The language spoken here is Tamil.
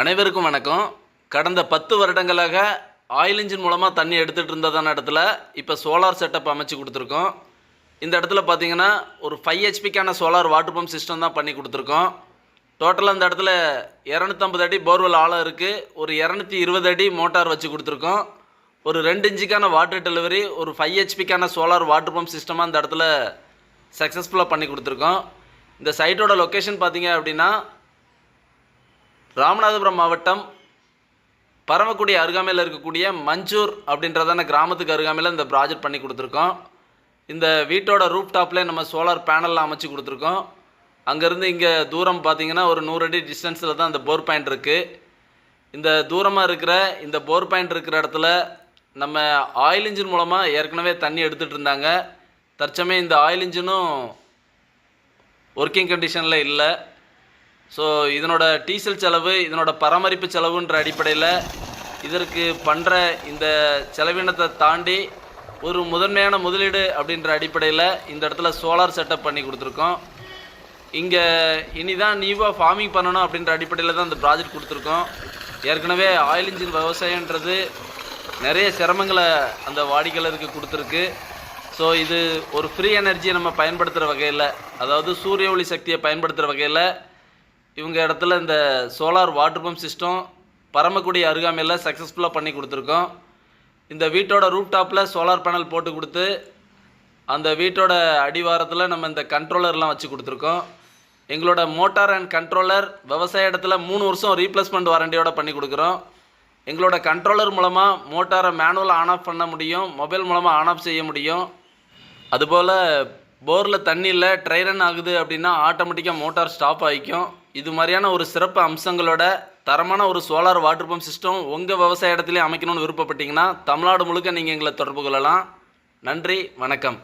அனைவருக்கும் வணக்கம். கடந்த பத்து வருடங்களாக ஆயில் இன்ஜின் மூலமாக தண்ணி எடுத்துகிட்டு இருந்ததான இடத்துல இப்போ சோலார் செட்டப் அமைச்சு கொடுத்துருக்கோம். இந்த இடத்துல பார்த்தீங்கன்னா ஒரு ஃபைவ் ஹெச்பிக்கான சோலார் வாட்டர் பம்ப் சிஸ்டம் தான் பண்ணி கொடுத்துருக்கோம். டோட்டலாக அந்த இடத்துல இரநூத்தம்பது அடி போர்வெல் ஆழம் இருக்குது ஒரு இரநூத்தி இருபது அடி மோட்டார் வச்சு கொடுத்துருக்கோம். ஒரு ரெண்டு இன்ச்சுக்கான வாட்டர் டெலிவரி ஒரு ஃபைவ் ஹெச்பிக்கான சோலார் வாட்டர் பம்ப் சிஸ்டமாக அந்த இடத்துல சக்ஸஸ்ஃபுல்லாக பண்ணி கொடுத்துருக்கோம். இந்த சைட்டோட லொக்கேஷன் பார்த்தீங்க அப்படின்னா ராமநாதபுரம் மாவட்டம் பரமக்குடி அருகாமையில் இருக்கக்கூடிய மஞ்சூர் அப்படின்றதான கிராமத்துக்கு அருகாமையில் இந்த ப்ராஜெக்ட் பண்ணி கொடுத்துருக்கோம். இந்த வீட்டோட ரூப் டாப்பில் நம்ம சோலார் பேனல்லாம் அமைச்சு கொடுத்துருக்கோம். அங்கேருந்து இங்கே தூரம் பார்த்தீங்கன்னா ஒரு நூறு அடி டிஸ்டன்ஸில் தான் இந்த போர் பாயிண்ட் இருக்குது இந்த தூரமாக இருக்கிற இந்த போர் பாயிண்ட் இருக்கிற இடத்துல நம்ம ஆயில் இன்ஜின் மூலமாக ஏற்கனவே தண்ணி எடுத்துகிட்டு இருந்தாங்க. தற்சமயம் இந்த ஆயில் இன்ஜினும் ஒர்க்கிங் கண்டிஷனில் இல்லை. ஸோ இதனோட டீசல் செலவு இதனோட பராமரிப்பு செலவுன்ற அடிப்படையில் இதற்கு பண்ணுற இந்த செலவினத்தை தாண்டி ஒரு முதன்மையான முதலீடு அப்படின்ற அடிப்படையில் இந்த இடத்துல சோலார் செட்டப் பண்ணி கொடுத்துருக்கோம். இங்கே இனிதான் நியூவாக ஃபார்மிங் பண்ணணும் அப்படின்ற அடிப்படையில் தான் இந்த ப்ராஜெக்ட் கொடுத்துருக்கோம். ஏற்கனவே ஆயில் இன்ஜின் விவசாயன்றது நிறைய சிரமங்களை அந்த வாடிக்கையாளருக்கு கொடுத்துருக்கு. ஸோ இது ஒரு ஃப்ரீ எனர்ஜியை நம்ம பயன்படுத்துகிற வகையில் அதாவது சூரிய ஒளி சக்தியை பயன்படுத்துகிற வகையில் இவங்க இடத்துல இந்த solar water pump system Paramakudi அருகாமையில் சக்ஸஸ்ஃபுல்லாக பண்ணி கொடுத்துருக்கோம். இந்த வீட்டோட ரூப் டாப்பில் சோலார் பேனல் போட்டு கொடுத்து அந்த வீட்டோட அடிவாரத்தில் நம்ம இந்த கண்ட்ரோலர்லாம் வச்சு கொடுத்துருக்கோம். எங்களோட மோட்டார் அண்ட் கண்ட்ரோலர் விவசாய இடத்துல மூணு வருஷம் ரீப்ளேஸ்மெண்ட் வாரண்டியோட பண்ணி கொடுக்குறோம். எங்களோட கண்ட்ரோலர் மூலமாக மோட்டாரை மேனுவலாக ஆன் ஆஃப் பண்ண முடியும் மொபைல் மூலமாக ஆன் ஆஃப் செய்ய முடியும். அதுபோல் போரில் தண்ணி இல்லை ட்ரை ரன் ஆகுது அப்படின்னா ஆட்டோமேட்டிக்காக மோட்டார் ஸ்டாப் ஆகிக்கும் இது மாதிரியான ஒரு சிறப்பு அம்சங்களோட தரமான ஒரு சோலார் வாட்டர் பம்ப் சிஸ்டம் உங்கள் விவசாய இடத்துலையும் அமைக்கணும்னு விருப்பப்பட்டீங்கன்னா தமிழ்நாடு முழுக்க நீங்கள் எங்களை தொடர்பு கொள்ளலாம். நன்றி வணக்கம்.